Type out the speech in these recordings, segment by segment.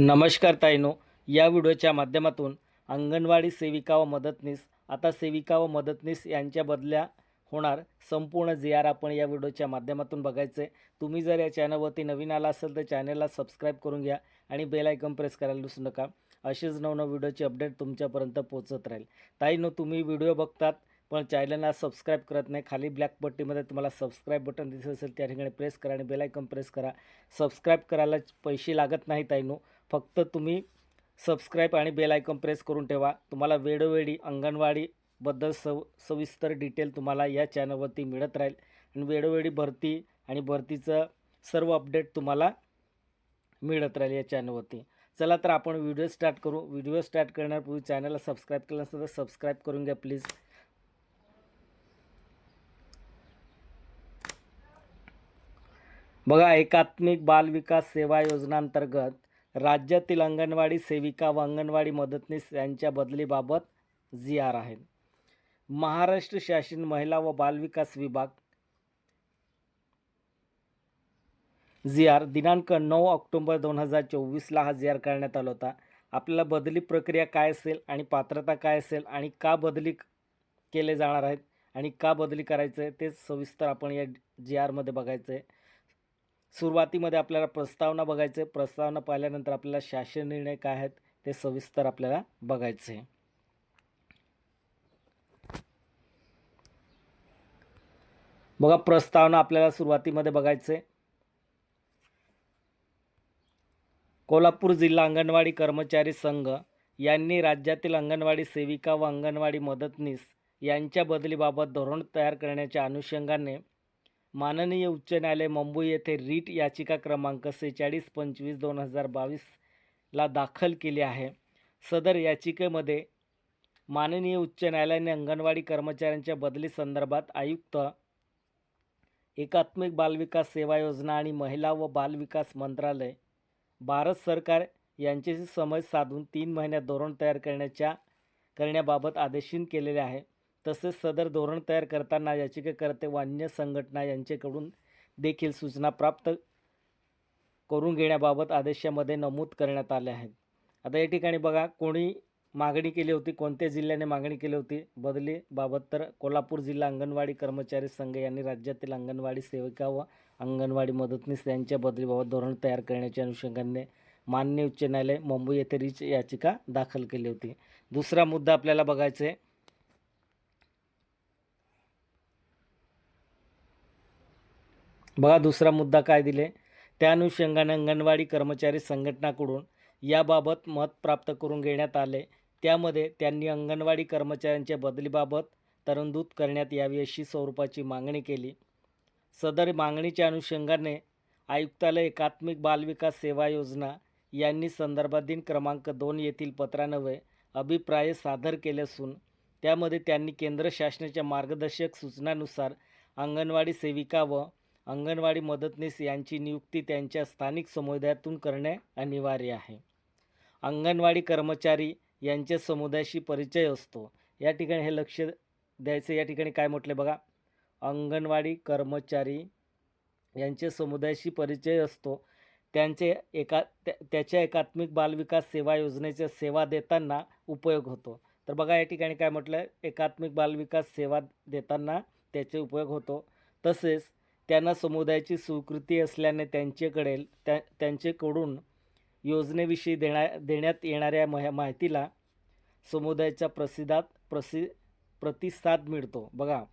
नमस्कार ताईनो या व्हिडिओच्या माध्यमातून अंगणवाडी सेविका व मदतनीस आता सेविका व मदतनीस यांच्या बदल्या होणार संपूर्ण जी आर आपण या व्हिडिओच्या माध्यमातून बघायचं आहे तुम्ही जर या चॅनलवरती नवीन आला असेल तर चॅनलला सबस्क्राईब करून घ्या आणि बेल आयकॉन प्रेस करायला विसरू नका. असेच नवनव व्हिडिओची अपडेट तुमच्यापर्यंत पोहोचत राहील. ताईनो तुम्ही व्हिडिओ बघतात पण चॅनलला सबस्क्राईब करत नाही. खाली ब्लॅक पट्टीमध्ये तुम्हाला सबस्क्राईब बटन दिसत असेल त्या ठिकाणी प्रेस करा आणि बेल आयकॉन प्रेस करा. सबस्क्राईब करायला पैसे लागत नाही ताईनो फक्त तुम्ही सबस्क्राईब आणि बेल आयकॉन प्रेस करून ठेवा. तुम्हाला वेळोवेळी अंगणवाडीबद्दल सव सविस्तर डिटेल तुम्हाला या चॅनलवरती मिळत राहील. आणि वेळोवेळी भरती आणि भरतीचं सर्व अपडेट तुम्हाला मिळत राहील या चॅनलवरती चला तर आपण व्हिडिओ स्टार्ट करू. व्हिडिओ स्टार्ट करण्यापूर्वी चॅनलला सबस्क्राईब केलं नसेल तर सबस्क्राईब करून घ्या प्लीज बघा एकात्मिक बाल विकास सेवा योजनांतर्गत राज्यातील अंगणवाडी सेविका व अंगणवाडी मदतनीस यांच्या बदलीबाबत जी आर आहे. महाराष्ट्र शासन महिला व बालविकास विभाग जी आर दिनांक नऊ ऑक्टोबर दोन हजार चोवीसला हा जी आर करण्यात आला होता. आपल्याला बदली प्रक्रिया काय असेल आणि पात्रता काय असेल आणि का बदली केले जाणार आहेत आणि का बदली करायचं आहे ते सविस्तर आपण या जी आरमध्ये बघायचं आहे. सुरुवातीमध्ये आपल्याला प्रस्तावना बघायचं आहे प्रस्तावना पाहिल्यानंतर आपल्याला शासन निर्णय काय आहेत ते सविस्तर आपल्याला बघायचे आहे बघा प्रस्तावना आपल्याला सुरुवातीमध्ये बघायचं आहे कोल्हापूर जिल्हा अंगणवाडी कर्मचारी संघ यांनी राज्यातील अंगणवाडी सेविका व अंगणवाडी मदतनीस यांच्या बदलीबाबत धोरण तयार करण्याच्या अनुषंगाने माननीय उच्च न्यायालय मुंबई येथे रीट याचिका क्रमांक सेहेचाळीस पंचवीस दोन हजार बावीसला दाखल केली आहे. सदर याचिकेमध्ये माननीय उच्च न्यायालयाने अंगणवाडी कर्मचाऱ्यांच्या बदली संदर्भात आयुक्त एकात्मिक बालविकास सेवा योजना आणि महिला व बालविकास मंत्रालय भारत सरकार यांच्याशी समज साधून तीन महिन्यात धोरण तयार करण्याच्या करण्याबाबत आदेशीन केलेले आहे. तसेच सदर धोरण तयार करताना याचिकाकर्ते व अन्य संघटना यांच्याकडून देखील सूचना प्राप्त करून घेण्याबाबत आदेशामध्ये नमूद करण्यात आले आहेत. आता या ठिकाणी बघा कोणी मागणी केली होती कोणत्या जिल्ह्याने मागणी केली होती? बदलीबाबत तर कोल्हापूर जिल्हा अंगणवाडी कर्मचारी संघ यांनी राज्यातील अंगणवाडी सेविका व अंगणवाडी मदतनीस यांच्या बदलीबाबत धोरण तयार करण्याच्या अनुषंगाने मान्य उच्च न्यायालय मुंबई येथे रिच याचिका दाखल केली होती. दुसरा मुद्दा आपल्याला बघायचा आहे. बघा दुसरा मुद्दा काय दिले? त्या अनुषंगाने अंगणवाडी कर्मचारी संघटनाकडून याबाबत मत प्राप्त करून घेण्यात आले. त्यामध्ये त्यांनी अंगणवाडी कर्मचाऱ्यांच्या बदलीबाबत तरंदूत करण्यात यावी अशी स्वरूपाची मागणी केली. सदर मागणीच्या अनुषंगाने आयुक्तालय एकात्मिक बालविकास सेवा योजना यांनी संदर्भात दिन क्रमांक दोन येथील पत्रान्वये अभिप्राय सादर केले असून त्यामध्ये त्यांनी केंद्र शासनाच्या मार्गदर्शक सूचनानुसार अंगणवाडी सेविका व अंगणवाडी मदतनीस यांची नियुक्ती त्यांच्या स्थानिक समुदायातून करणे अनिवार्य आहे. अंगणवाडी कर्मचारी यांच्या समुदायाशी परिचय असतो. या ठिकाणी हे लक्ष द्यायचं या ठिकाणी काय म्हटलं बघा. अंगणवाडी कर्मचारी यांचे समुदायाशी परिचय असतो. त्यांचे एका त्या त्याच्या एकात्मिक बालविकास सेवा योजनेच्या सेवा देताना उपयोग होतो. तर बघा या ठिकाणी काय म्हटलं एकात्मिक बालविकास सेवा देताना त्याचे उपयोग होतो. तसेच त्यांना समुदायाची स्वीकृती असल्याने त्यांच्याकडे त्या त्यांच्याकडून योजनेविषयी देण्या देण्यात येणाऱ्या मह माहितीला समुदायाच्या प्रसिद्धात प्रसि प्रतिसाद मिळतो. बघा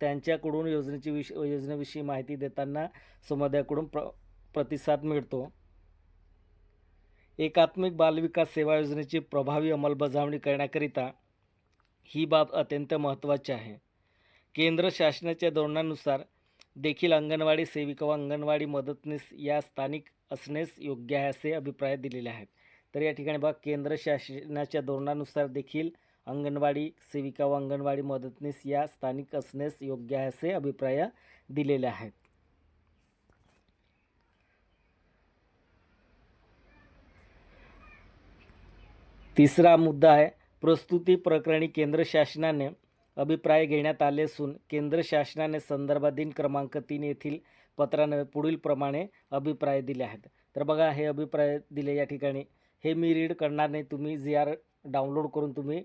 त्यांच्याकडून योजनेची विष योजनेविषयी माहिती देताना समुदायाकडून प्र प्रतिसाद मिळतो. एकात्मिक बालविकास सेवा योजनेची प्रभावी अंमलबजावणी करण्याकरिता ही बाब अत्यंत महत्त्वाची आहे. केंद्र शासनाच्या धोरणानुसार देखील अंगणवाडी सेविका व अंगणवाडी मदतनीस या स्थानिक असणेच योग्य आहे असे अभिप्राय दिलेले आहेत. तर या ठिकाणी बघा केंद्र शासनाच्या धोरणानुसार देखील अंगणवाडी सेविका व अंगणवाडी मदतनीस या स्थानिक असणेच योग्य आहे असे अभिप्राय दिलेले आहेत. तिसरा मुद्दा आहे प्रस्तुती प्रकरणी केंद्र शासनाने अभिप्राय घेण्यात आले असून केंद्र शासनाने संदर्भात दिन क्रमांक तीन येथील पत्राने पुढील प्रमाणे अभिप्राय दिले आहेत. तर बघा हे अभिप्राय दिले या ठिकाणी. हे मी रीड करणार नाही. तुम्ही जी आर डाउनलोड करून तुम्ही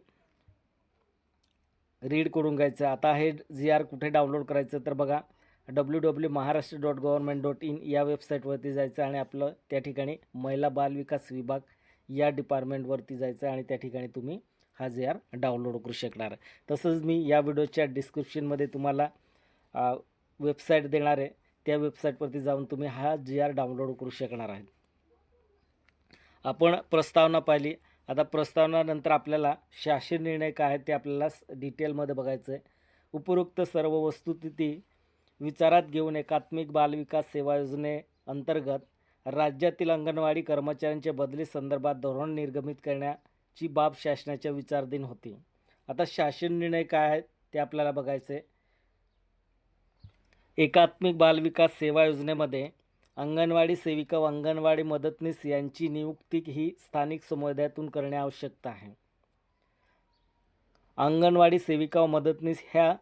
रीड करून घ्यायचं. आता हे जी आर कुठे डाउनलोड करायचं? तर बघा W W Maharashtra dot government dot in या वेबसाईटवरती जायचं आणि आपलं त्या ठिकाणी महिला बाल विकास विभाग या डिपार्टमेंटवरती जायचं आणि त्या ठिकाणी तुम्ही हा जी आर डाउनलोड करू शकणार. आहे तसंच मी या व्हिडिओच्या डिस्क्रिप्शनमध्ये तुम्हाला वेबसाईट देणार आहे. त्या वेबसाईटवरती जाऊन तुम्ही हा जी आर डाउनलोड करू शकणार आहे. आपण प्रस्तावना पाहिली. आता प्रस्तावनानंतर आपल्याला शासन निर्णय काय आहेत ते आपल्याला डिटेलमध्ये बघायचं आहे. उपरोक्त सर्व वस्तुस्थिती विचारात घेऊन एकात्मिक बालविकास सेवा योजनेअंतर्गत राज्यातील अंगणवाडी कर्मचाऱ्यांच्या बदली संदर्भात धोरण निर्गमित ची बाब शासनाच्या विचारधीन होती. आता शासन निर्णय काय आहेत ते आपल्याला बघायचे. एकात्मिक बालविकास सेवा योजनेमध्ये अंगणवाडी सेविका व अंगणवाडी मदतनीस यांची नियुक्ती ही स्थानिक समुदायातून करणे आवश्यकता आहे. अंगणवाडी सेविका व मदतनीस ह्या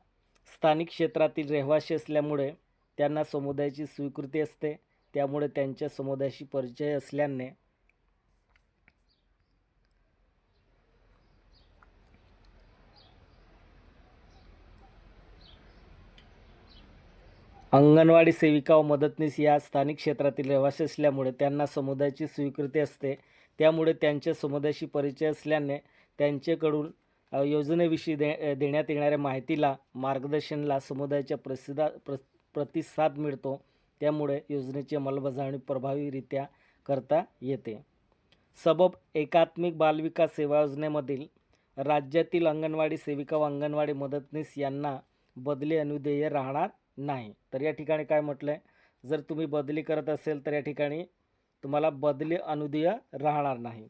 स्थानिक क्षेत्रातील रहिवासी असल्यामुळे त्यांना समुदायाची स्वीकृती असते. त्यामुळे त्यांच्या समुदायाशी परिचय असल्याने अंगणवाडी सेविका व मदतनीस या स्थानिक क्षेत्रातील रहिवासी असल्यामुळे त्यांना समुदायाची स्वीकृती असते. त्यामुळे त्यांच्या समुदायाशी परिचय असल्याने त्यांच्याकडून योजनेविषयी दे देण्यात येणाऱ्या माहितीला मार्गदर्शनला समुदायाच्या प्रसिदा प्र प्रतिसाद मिळतो. त्यामुळे योजनेची अंमलबजावणी प्रभावीरित्या करता येते. सबब एकात्मिक बालविकास सेवा योजनेमधील राज्यातील अंगणवाडी सेविका व अंगणवाडी मदतनीस यांना बदली अनुदेय राहणार नाही. तर या ठिकाणी काय म्हटलं आहे जर तुम्ही बदली करत असेल तर या ठिकाणी तुम्हाला बदली अनुदेय राहणार नाही.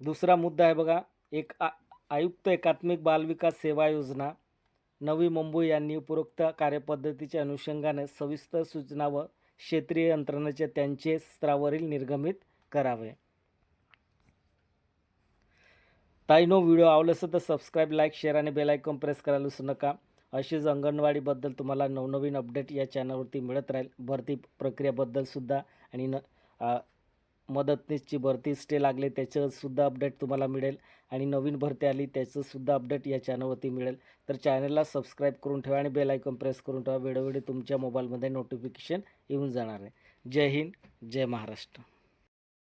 दुसरा मुद्दा आहे बघा. एक आ आयुक्त एकात्मिक बालविकास सेवा योजना नवी मुंबई यांनी उपरोक्त कार्यपद्धतीच्या अनुषंगाने सविस्तर सूचना व क्षेत्रीय यंत्रणेच्या त्यांचे स्तरावरील निर्गमित करावे. ताईनो व्हिडिओ आवडला असं तर सबस्क्राईब लाईक शेअर आणि बेल आयकॉन प्रेस करायला विसरू नका. अशीच अंगणवाडीबद्दल तुम्हाला नवनवीन अपडेट या चॅनलवरती मिळत राहील. भरती प्रक्रियाबद्दलसुद्धा आणि न मदतनीसची भरती स्टे लागले त्याचंसुद्धा अपडेट तुम्हाला मिळेल. आणि नवीन भरती आली त्याचंसुद्धा अपडेट या चॅनलवरती मिळेल. तर चॅनलला सबस्क्राईब करून ठेवा आणि बेल आयकॉन प्रेस करून ठेवा. वेळोवेळी तुमच्या मोबाईलमध्ये नोटिफिकेशन येऊन जाणार आहे. जय हिंद जय महाराष्ट्र.